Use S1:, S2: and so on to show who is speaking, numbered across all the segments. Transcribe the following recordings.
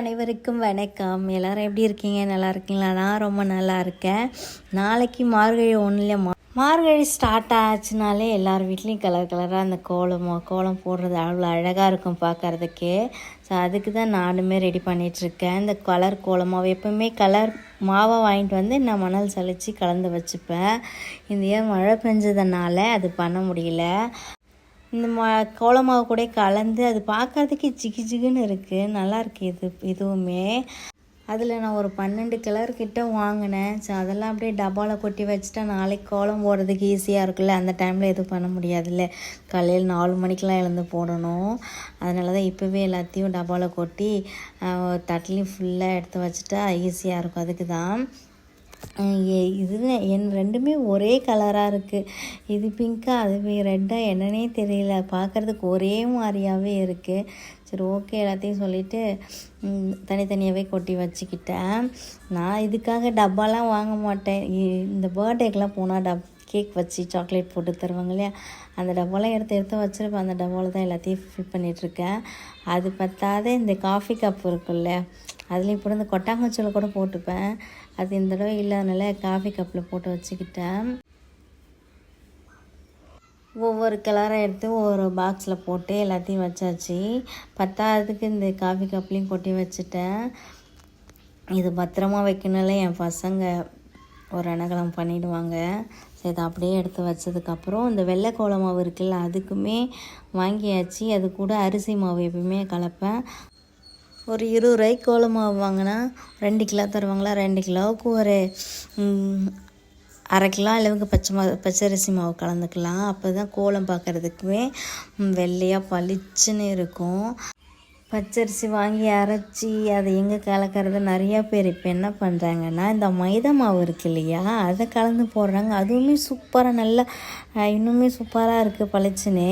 S1: அனைவருக்கும் வணக்கம் எல்லோரும் எப்படி இருக்கீங்க நல்லா இருக்கீங்களா நான் ரொம்ப நல்லா இருக்கேன் நாளைக்கு மார்கழி ஒன்றில் மா மார்கழி ஸ்டார்ட் ஆச்சுனாலே எல்லார் வீட்லேயும் கலர் கலராக அந்த கோலம் கோலம் போடுறது அவ்வளோ அழகாக இருக்கும் பார்க்குறதுக்கே ஸோ அதுக்கு தான் நானுமே ரெடி பண்ணிகிட்ருக்கேன் இந்த கலர் கோலமாவு எப்போவுமே கலர் மாவை வாங்கிட்டு வந்து நான் மணல் சளிச்சு கலந்து வச்சுப்பேன் இந்த மழை பெஞ்சதுனால அது பண்ண முடியல இந்த மா கோலமாவு கூட கலந்து அது பார்க்கறதுக்கு ஜிகி ஜிகுன்னு இருக்குது நல்லாயிருக்கு இது இதுவுமே அதில் நான் ஒரு பன்னெண்டு கலர் கிட்ட வாங்கினேன் ஸோ அதெல்லாம் அப்படியே டப்பாவில் கொட்டி வச்சுட்டா நாளைக்கு கோலம் போடுறதுக்கு ஈஸியாக இருக்குல்ல அந்த டைமில் எதுவும் பண்ண முடியாதுல்ல காலையில் நாலு மணிக்கெலாம் எழுந்து போடணும் அதனால தான் இப்போவே எல்லாத்தையும் டப்பாவில் கொட்டி தட்டிலையும் ஃபுல்லாக எடுத்து வச்சுட்டா ஈஸியாக இருக்கும் அதுக்கு தான் இதில் என் ரெண்டுமே ஒரே கலராக இருக்குது இது பிங்க்காக அது ரெட்டாக என்னன்னே தெரியல பார்க்குறதுக்கு ஒரே மாதிரியாகவே இருக்குது சரி ஓகே எல்லாத்தையும் சொல்லிவிட்டு தனித்தனியாகவே கொட்டி வச்சுக்கிட்டேன் நான் இதுக்காக டப்பாலாம் வாங்க மாட்டேன் இந்த பர்த்டேக்கெலாம் போனால் டப் கேக் வச்சு சாக்லேட் போட்டு தருவாங்க இல்லையா அந்த டப்பாலாம் எடுத்து எடுத்து வச்சுருப்பேன் அந்த டப்பாவில் தான் எல்லாத்தையும் ஃபில் பண்ணிகிட்ருக்கேன் அது பற்றாத இந்த காஃபி கப் இருக்குல்ல அதில் இப்போ இந்த கொட்டாங்கச்சோலை கூட போட்டுப்பேன் அது இந்த தடவை இல்லாதனால காஃபி கப்பில் போட்டு வச்சுக்கிட்டேன் ஒவ்வொரு கலராக எடுத்து ஒவ்வொரு பாக்ஸில் போட்டு எல்லாத்தையும் வச்சாச்சு பத்தாததுக்கு இந்த காஃபி கப்லேயும் கொட்டி வச்சுட்டேன் இது பத்திரமா வைக்கணும்ல என் பசங்க ஒரு அனகலம் பண்ணிவிடுவாங்க ஸோ இதை அப்படியே எடுத்து வச்சதுக்கப்புறம் இந்த வெள்ளை மாவு இருக்குல்ல அதுக்குமே வாங்கியாச்சு அது கூட அரிசி மாவு எப்பயுமே கலப்பேன் ஒரு இருபது ரூபாய்க்கு கோல மாவு வாங்கினா ரெண்டு கிலோ தருவாங்களா ரெண்டு கிலோவுக்கு ஒரு அரை கிலோ அளவுக்கு பச்சை மா பச்சரிசி மாவு கலந்துக்கலாம் அப்போ தான் கோலம் பார்க்குறதுக்குமே வெள்ளையாக பளிச்சுன்னு இருக்கும் பச்சரிசி வாங்கி அரைச்சி அதை எங்கே கலக்கிறது நிறையா பேர் இப்போ என்ன பண்ணுறாங்கன்னா இந்த மைதா மாவு இருக்கு இல்லையா அதை கலந்து போடுறாங்க அதுவுமே சூப்பராக நல்லா இன்னுமே சூப்பராக இருக்குது பளிச்சுன்னு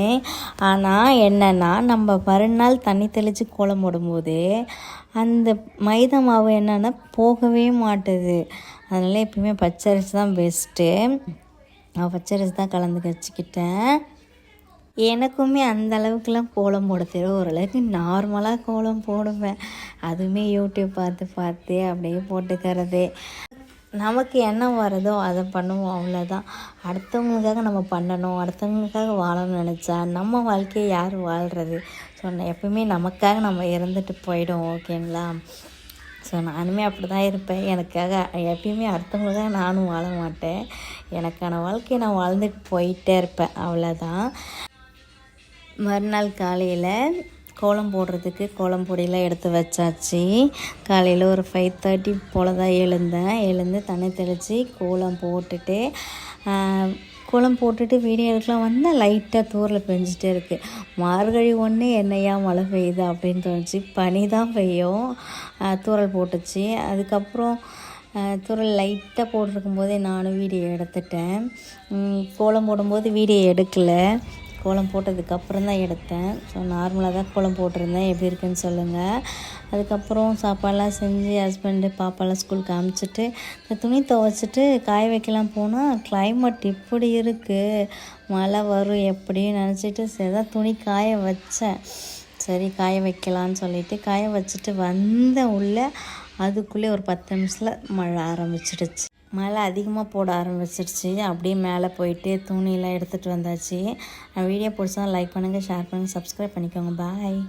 S1: ஆனால் என்னென்னா நம்ம மறுநாள் தண்ணி தெளித்து கோலம் போடும்போது அந்த மைதா மாவு என்னென்னா போகவே மாட்டுது அதனால் எப்பயுமே பச்சரிசி தான் பெஸ்ட்டு நான் பச்சரிசி தான் கலந்து வச்சுக்கிட்டேன் எனக்குமே அந்த அளவுக்குலாம் கோலம் போட தெரியும் ஓரளவுக்கு நார்மலாக கோலம் போடுவேன் அதுவுமே யூடியூப் பார்த்து பார்த்து அப்படியே போட்டுக்கிறது நமக்கு என்ன வருதோ அதை பண்ணுவோம் அவ்வளோதான் அடுத்தவங்களுக்காக நம்ம பண்ணணும் அடுத்தவங்களுக்காக வாழணும்னு நினச்சா நம்ம வாழ்க்கையை யார் வாழ்கிறது ஸோ எப்பவுமே நமக்காக நம்ம இறந்துட்டு போயிடும் ஓகேங்களா ஸோ நானுமே அப்படி தான் இருப்பேன் எனக்காக எப்பயுமே அடுத்தவங்களுக்காக நானும் வாழ மாட்டேன் எனக்கான வாழ்க்கையை நான் வாழ்ந்துட்டு போயிட்டே இருப்பேன் அவ்வளோதான் மறுநாள் காலையில் கோலம் போடுறதுக்கு கோலம் பொடியெலாம் எடுத்து வச்சாச்சு காலையில் ஒரு ஃபைவ் தேர்ட்டி போல் தான் எழுந்தேன் எழுந்து தண்ணி தெளித்து கோலம் போட்டுட்டு கோலம் போட்டுட்டு வீடியோ எடுக்கலாம் லைட்டாக தூரில் பெஞ்சிட்டே இருக்குது மார்கழி ஒன்று என்னையா மழை பெய்யுது அப்படின்னு தோணுச்சு பனி தான் பெய்யும் தூரல் போட்டுச்சு அதுக்கப்புறம் தூரல் லைட்டாக போட்டிருக்கும் போதே நானும் வீடியோ எடுத்துட்டேன் கோலம் போடும்போது வீடியோ எடுக்கலை கோலம் போட்டதுக்கப்புறம் தான் எடுத்தேன் ஸோ நார்மலாக தான் கோலம் போட்டிருந்தேன் எப்படி இருக்குன்னு சொல்லுங்கள் அதுக்கப்புறம் சாப்பாடெலாம் செஞ்சு ஹஸ்பண்டு பாப்பாலாம் ஸ்கூலுக்கு அமுச்சிட்டு இந்த துணி துவைச்சிட்டு காய வைக்கலாம் போனால் கிளைமேட் இப்படி இருக்குது மழை வரும் எப்படின்னு நினச்சிட்டு சரி தான் துணி காய வச்சேன் சரி காய வைக்கலான்னு சொல்லிவிட்டு காய வச்சுட்டு வந்த உள்ளே அதுக்குள்ளே ஒரு பத்து நிமிஷத்தில் மழை ஆரம்பிச்சிடுச்சு மழை அதிகமாக போட ஆரம்பிச்சிருச்சு அப்படியே மேலே போயிட்டு துணியெல்லாம் எடுத்துகிட்டு வந்தாச்சு வீடியோ பிடிச்சா லைக் பண்ணுங்கள் ஷேர் பண்ணுங்கள் சப்ஸ்கிரைப் பண்ணிக்கோங்க பாய்